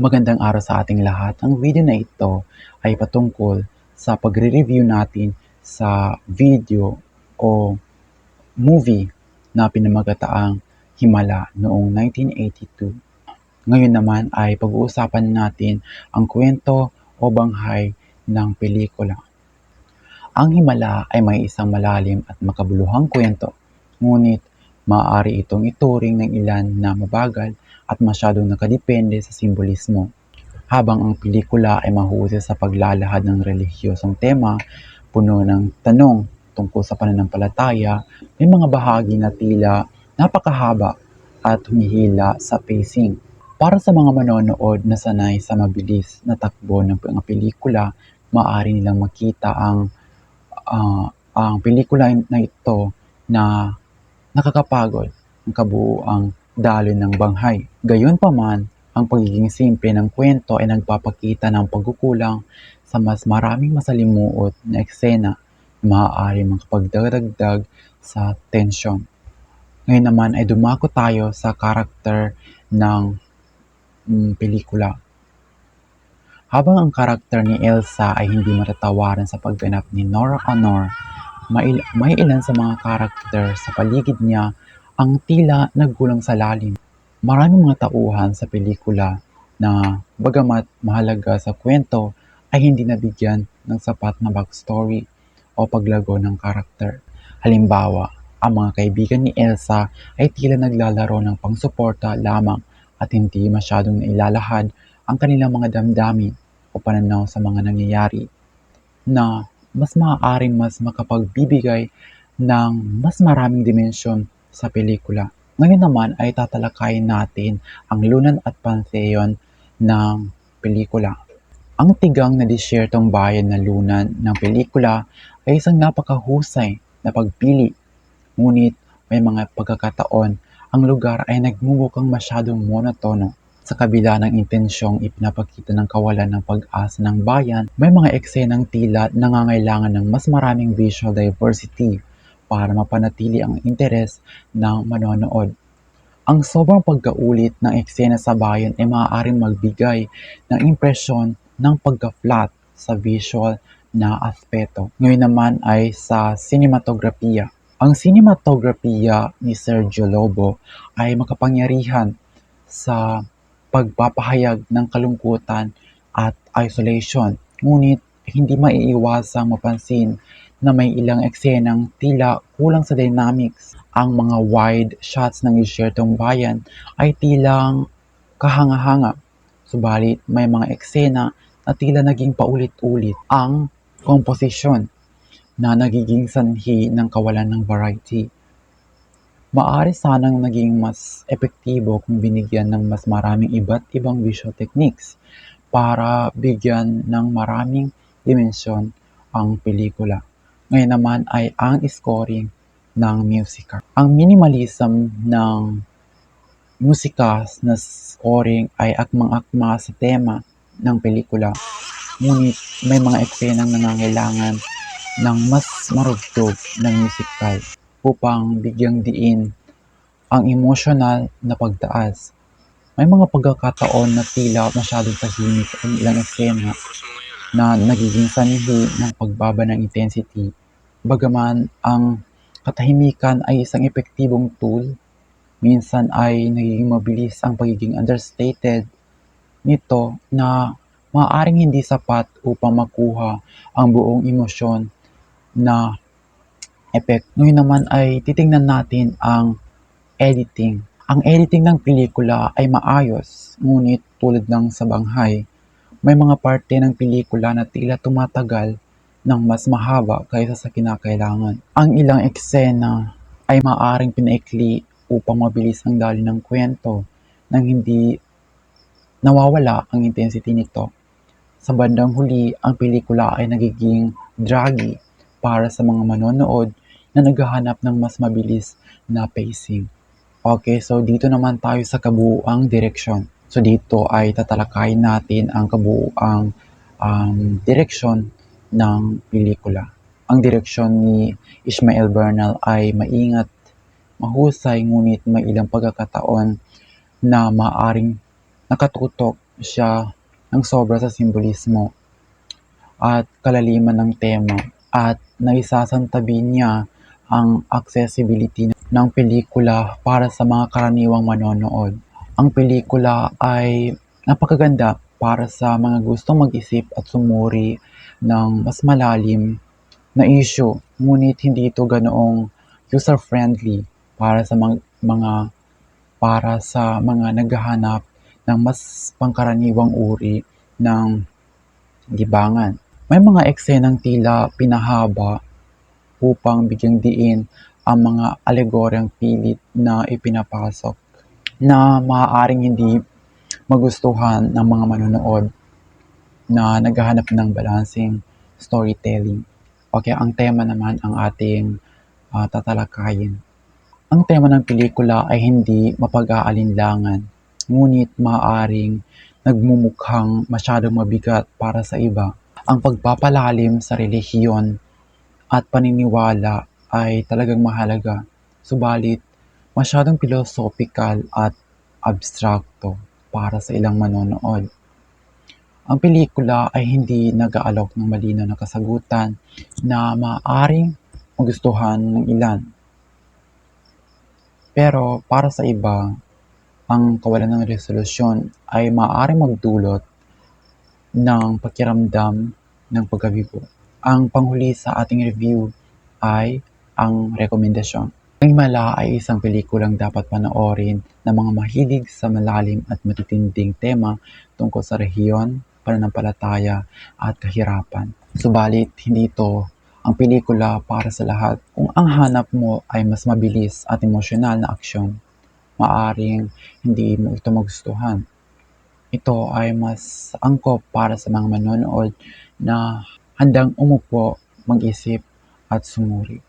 Magandang araw sa ating lahat. Ang video na ito ay patungkol sa pagre-review natin sa video o movie na pinamagataang Himala noong 1982. Ngayon naman ay pag-uusapan natin ang kwento o banghay ng pelikula. Ang Himala ay may isang malalim at makabuluhang kwento, ngunit maaari itong ituring ng ilan na mabagal at masyadong nakadepende sa simbolismo. Habang ang pelikula ay mahusay sa paglalahad ng relihiyosong tema, puno ng tanong tungkol sa pananampalataya, may mga bahagi na tila napakahaba at humihila sa pacing. Para sa mga manonood na sanay sa mabilis na takbo ng mga pelikula, maaari nilang makita ang ah, ang pelikula na ito na nakakapagod ang kabuuang daloy ng banghay. Gayunpaman, ang pagiging simple ng kwento ay nagpapakita ng pagkukulang sa mas maraming masalimuot na eksena na maaari makapagdagdag sa tensyon. Ngayon naman ay dumako tayo sa karakter ng mm, pelikula. Habang ang karakter ni Elsa ay hindi matatawaran sa pagganap ni Nora Connor, may, may ilan sa mga karakter sa paligid niya ang tila nagkulang sa lalim. Maraming mga tauhan sa pelikula na bagamat mahalaga sa kwento ay hindi nabigyan ng sapat na backstory o paglago ng karakter. Halimbawa, ang mga kaibigan ni Elsa ay tila naglalaro ng pangsuporta lamang at hindi masyadong nailalahad ang kanilang mga damdamin o pananaw sa mga nangyayari na mas maaaring mas makapagbibigay ng mas maraming dimensyon sa pelikula. Ngayon naman ay tatalakayin natin ang lunan at pantheon ng pelikula. Ang tigang na disyertong bayan na lunan ng pelikula ay isang napakahusay na pagpili. Ngunit may mga pagkakataon ang lugar ay nagmumukang masyadong monotono. Sa kabila ng intensyong ipinapakita ng kawalan ng pag-asa ng bayan, may mga eksenang tila nangangailangan ng mas maraming visual diversity para mapanatili ang interes ng manonood. Ang sobrang pagkaulit ng eksena sa bayan ay maaaring magbigay ng impresyon ng pagka-flat sa visual na aspeto. Ngayon naman ay sa sinematografiya. Ang sinematografiya ni Sergio Lobo ay makapangyarihan sa pagpapahayag ng kalungkutan at isolation. Ngunit hindi maiiwasang mapansin na may ilang eksenang tila kulang sa dynamics. Ang mga wide shots ng isyertong bayan ay tilang kahanga-hanga. Subalit may mga eksena na tila naging paulit-ulit ang komposisyon na nagiging sanhi ng kawalan ng variety. Maaari sanang naging mas epektibo kung binigyan ng mas maraming iba't ibang visual techniques para bigyan ng maraming dimensyon ang pelikula. Ngayon naman ay ang scoring ng musika. Ang minimalism ng musika na scoring ay akmang-akma sa tema ng pelikula. Ngunit may mga eksenang nangangailangan ng mas marugtog na musical upang bigyang diin ang emosyonal na pagtaas. May mga pagkakataon na tila masyadong tahimik ang ilang eksena na nagiging sanhi ng pagbaba ng intensity. Bagaman ang katahimikan ay isang epektibong tool, minsan ay nagiging mabilis ang pagiging understated nito na maaaring hindi sapat upang makuha ang buong emosyon na effect. Ngayon naman ay titingnan natin ang editing. Ang editing ng pelikula ay maayos, ngunit tulad ng sa Banghay, may mga parte ng pelikula na tila tumatagal ng mas mahaba kaysa sa kinakailangan. Ang ilang eksena ay maaring pinaikli upang mabilis ang daloy ng kwento nang hindi nawawala ang intensity nito. Sa bandang huli, ang pelikula ay nagiging draggy para sa mga manonood na naghahanap ng mas mabilis na pacing. Okay, so dito naman tayo sa kabuuang direksyon. So dito ay tatalakayin natin ang kabuuang um, direksyon ng pelikula. Ang direksyon ni Ismael Bernal ay maingat, mahusay, ngunit may ilang pagkakataon na maaring nakatutok siya ng sobra sa simbolismo at kalaliman ng tema at naisasantabi niya ang accessibility ng pelikula para sa mga karaniwang manonood. Ang pelikula ay napakaganda para sa mga gustong mag-isip at sumuri ng mas malalim na issue, ngunit hindi ito ganoong user-friendly para sa mga, mga para sa mga naghahanap ng mas pangkaraniwang uri ng libangan. May mga eksenang tila pinahaba upang bigyang diin ang mga alegoryang pilit na ipinapasok na maaaring hindi magustuhan ng mga manonood na naghahanap ng balancing storytelling. Okay, ang tema naman ang ating ah, tatalakayin. Ang tema ng pelikula ay hindi mapag-aalinlangan, ngunit maaaring nagmumukhang masyadong mabigat para sa iba. Ang pagpapalalim sa relihiyon at paniniwala ay talagang mahalaga, subalit masyadong philosophical at abstrakto para sa ilang manonood. Ang pelikula ay hindi nag-aalok ng malinaw na kasagutan na maaaring magustuhan ng ilan. Pero para sa iba, ang kawalan ng resolusyon ay maaaring magdulot ng pakiramdam ng pagkabigo. Ang panghuli sa ating review ay ang rekomendasyon. Ang Himala ay isang pelikulang dapat panoorin ng mga mahilig sa malalim at matitinding tema tungkol sa rehiyon, pananampalataya at kahirapan. Subalit, hindi ito ang pelikula para sa lahat. Kung ang hanap mo ay mas mabilis at emosyonal na aksyon, maaring hindi mo ito magustuhan. Ito ay mas angkop para sa mga manonood na handang umupo, mag-isip at sumuri.